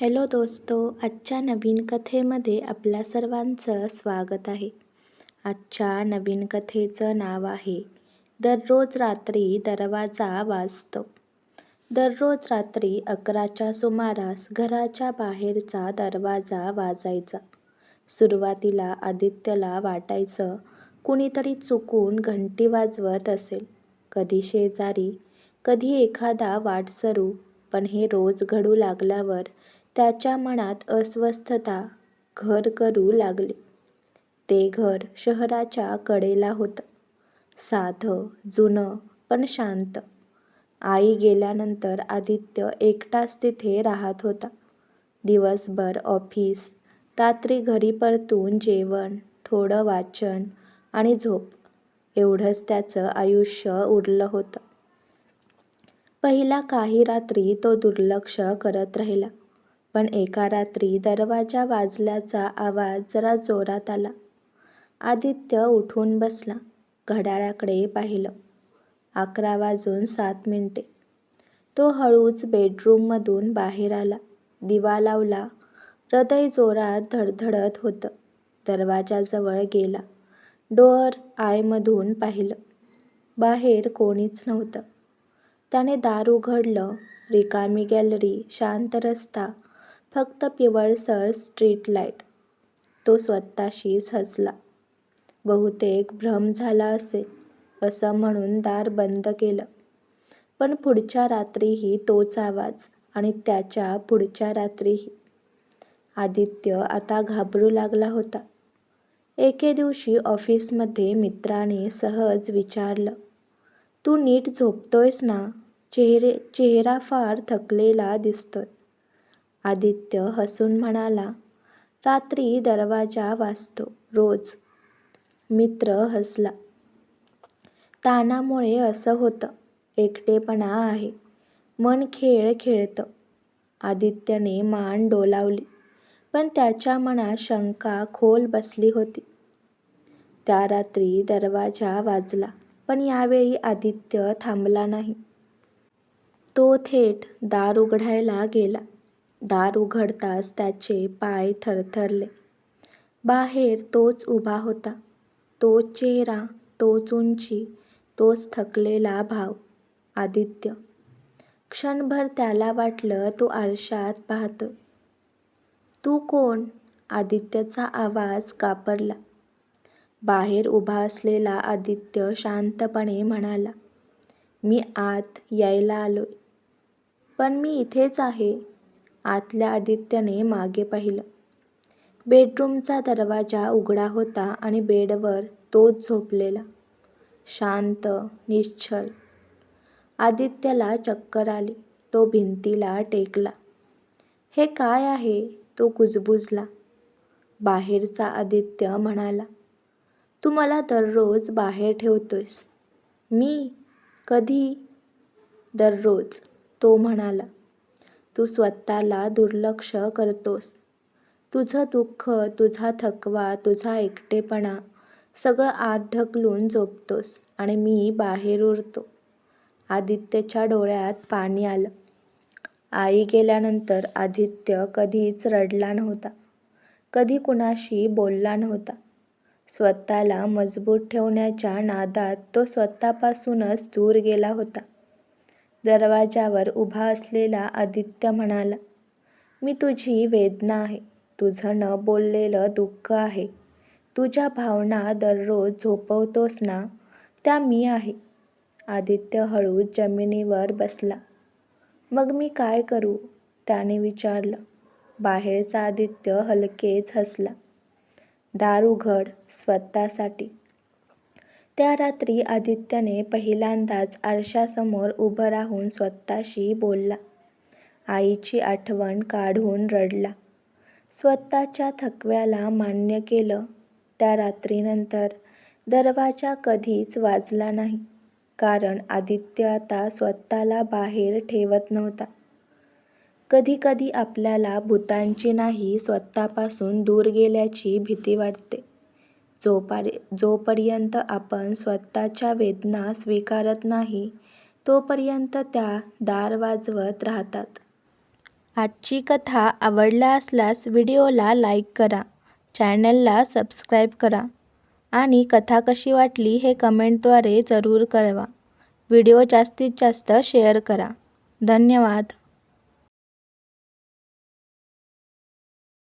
Hello दोस्तो आजच्या नवीन कथेमध्ये आपल्या सर्वांचं स्वागत आहे. आजच्या नवीन कथेचं नाव आहे दररोज रात्री दरवाजा वाजतो. दररोज रात्री अकराच्या सुमारास घराच्या बाहेरचा दरवाजा वाजायचा. सुरुवातीला आदित्यला वाटायचं कुणीतरी चुकून घंटी वाजवत असेल. कधी शेजारी कधी एखादा वाटसरू पण हे रोज घडू लागल्यावर त्याच्या मनात अस्वस्थता घर करू लागली. ते घर शहराच्या कडेला होतं. साधं, जुनं पण शांत. आई गेल्यानंतर आदित्य एकटाच तिथे राहत होता. दिवसभर ऑफिस, रात्री घरी परतून जेवण, थोडं वाचन आणि झोप एवढंच त्याचं आयुष्य उरलं होतं. पहिल्या काही रात्री तो दुर्लक्ष करत राहिला. पण एका रात्री दरवाजा वाजल्याचा आवाज जरा जोरात आला. आदित्य उठून बसला. घड्याळाकडे पाहिलं. अकरा वाजून सात मिनिटे. तो हळूच बेडरूममधून बाहेर आला. दिवा लावला. हृदय जोरात धडधडत होतं. दरवाजाजवळ गेला. डोअर आयमधून पाहिलं. बाहेर कोणीच नव्हतं. त्याने दार उघडलं. रिकामी गॅलरी, शांत रस्ता, फक्त पिवळसर स्ट्रीट लाइट. तो स्वतःशीच हसला. बहुतेक भ्रम झाला असेल असं म्हणून दार बंद केलं. पण पुढच्या रात्रीही तोच आवाज आणि त्याच्या पुढच्या रात्रीही. आदित्य आता घाबरू लागला होता. एके दिवशी ऑफिसमध्ये मित्राने सहज विचारलं, तू नीट झोपतोयस ना? चेहरे चेहरा फार थकलेला दिसतोय. आदित्य हसून म्हणाला, रात्री दरवाजा वाजतो रोज. मित्र हसला. ताणामुळे असं होतं. एकटेपणा आहे. मन खेळ खेळतं. आदित्यने मान डोलावली. पण त्याच्या मनात शंका खोल बसली होती. त्या रात्री दरवाजा वाजला पण यावेळी आदित्य थांबला नाही. तो थेट दार उघडायला गेला. दार उघडताच त्याचे पाय थरथरले. बाहेर तोच उभा होता. तोच चेहरा, तोच उंची, तोच थकलेला भाव. आदित्य. क्षणभर त्याला वाटलं तो आरशात पाहतोय. तू कोण? आदित्यचा आवाज कापरला. बाहेर उभा असलेला आदित्य शांतपणे म्हणाला, मी आत यायला आलोय. पण मी इथेच आहे. आतल्या आदित्यने मागे पाहिलं. बेडरूमचा दरवाजा उघडा होता आणि बेडवर तोच झोपलेला. शांत, निश्चल. आदित्यला चक्कर आली. तो भिंतीला टेकला. हे काय आहे? तो कुजबुजला. बाहेरचा आदित्य म्हणाला, तू मला दररोज बाहेर ठेवतोयस. मी? कधी? दररोज, तो म्हणाला. तू स्वतःला दुर्लक्ष करतोस. तुझं दुःख, तुझा थकवा, तुझा एकटेपणा सगळं आत ढकलून झोपतोस आणि मी बाहेर उरतो. आदित्यच्या डोळ्यात पाणी आलं. आई गेल्यानंतर आदित्य कधीच रडला नव्हता. कधी कुणाशी बोलला नव्हता. स्वतःला मजबूत ठेवण्याच्या नादात तो स्वतःपासूनच दूर गेला होता. दरवाजावर उभा असलेला आदित्य म्हणाला, मी तुझी वेदना आहे. तुझं न बोललेलं दुःख आहे. तुझ्या भावना दररोज झोपवतोस ना, त्या मी आहे. आदित्य हळूच जमिनीवर बसला. मग मी काय करू? त्याने विचारलं. बाहेरचा आदित्य हलकेच हसला. दार उघड स्वतःसाठी. त्या रात्री आदित्यने पहिल्यांदाच आरशासमोर उभं राहून स्वतःशी बोलला. आईची आठवण काढून रडला. स्वतःच्या थकव्याला मान्य केलं. त्या रात्रीनंतर दरवाजा कधीच वाजला नाही. कारण आदित्य आता स्वतःला बाहेर ठेवत नव्हता. कधी कधी आपल्याला भूतांची नाही स्वतःपासून दूर गेल्याची भीती वाटते. जोपर्यंत आपण स्वतःच्या वेदना स्वीकारत नाही तोपर्यंत त्या दार वाजवत राहतात. आजची कथा आवडला असल्यास व्हिडिओला लाईक करा चॅनलला सबस्क्राईब करा आणि कथा कशी वाटली हे कमेंटद्वारे जरूर कळवा व्हिडिओ जास्तीत जास्त शेअर करा धन्यवाद